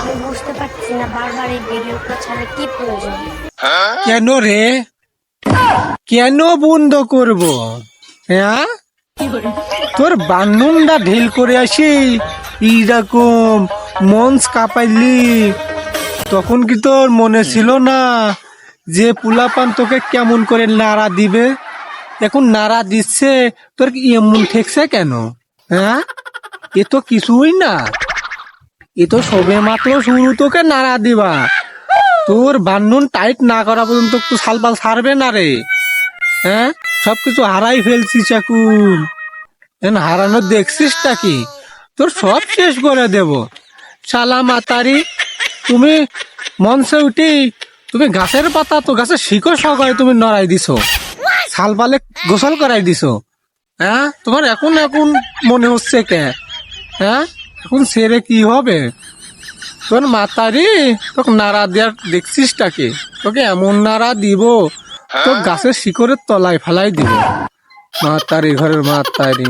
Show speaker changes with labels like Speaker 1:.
Speaker 1: আমি বুঝতে পারছি না বারবার এই ভিডিওটা ছাড়া কি প্রয়োজন।
Speaker 2: কেন রে? কেন বন্ধ করব? হ্যাঁ? তোর বান্নুনটা ঢিল করে আসি এইরকম মঞ্চ কাঁপাইলি। তখন কি তোর মনে ছিল না যে পুলাপান তোকে কেমন করে নাড়া দিবে? এখন নাড়া দিচ্ছে তোর কি এমন ঠেকছে কেন? হ্যাঁ? এ তো কিছুই না। এ তো সবে মাত্র শুরু, তোকে নাড়া দিবা। তোর বান্নুন টাইট না করা পর্যন্ত তো সালপাল ছাড়বে না রে। হ্যাঁ? সবকিছু হারাই ফেলছিস এখন হারানো দেখছিসটা কি? তোর সব শেষ করে দেব। শালা মাতারি, তুমি মঞ্চে উঠি, তুমি গাছের পাতা, তো গাছের শিকড় সহকারে তুমি নড়াই দিছো। শালপালে গোসল করাই দিছো। হ্যাঁ? তোমার এখন এখন মনে হচ্ছে কে? হ্যাঁ? এখন সেরে কি হবে? তোর মাতারি তোকে নাড়া দেওয়ার দেখছিস তাকে তোকে এমন নাড়া দিব তোর গাছের শিকড়ের তলায় ফেলাই দিব। মাতারি ঘরের মাতারি।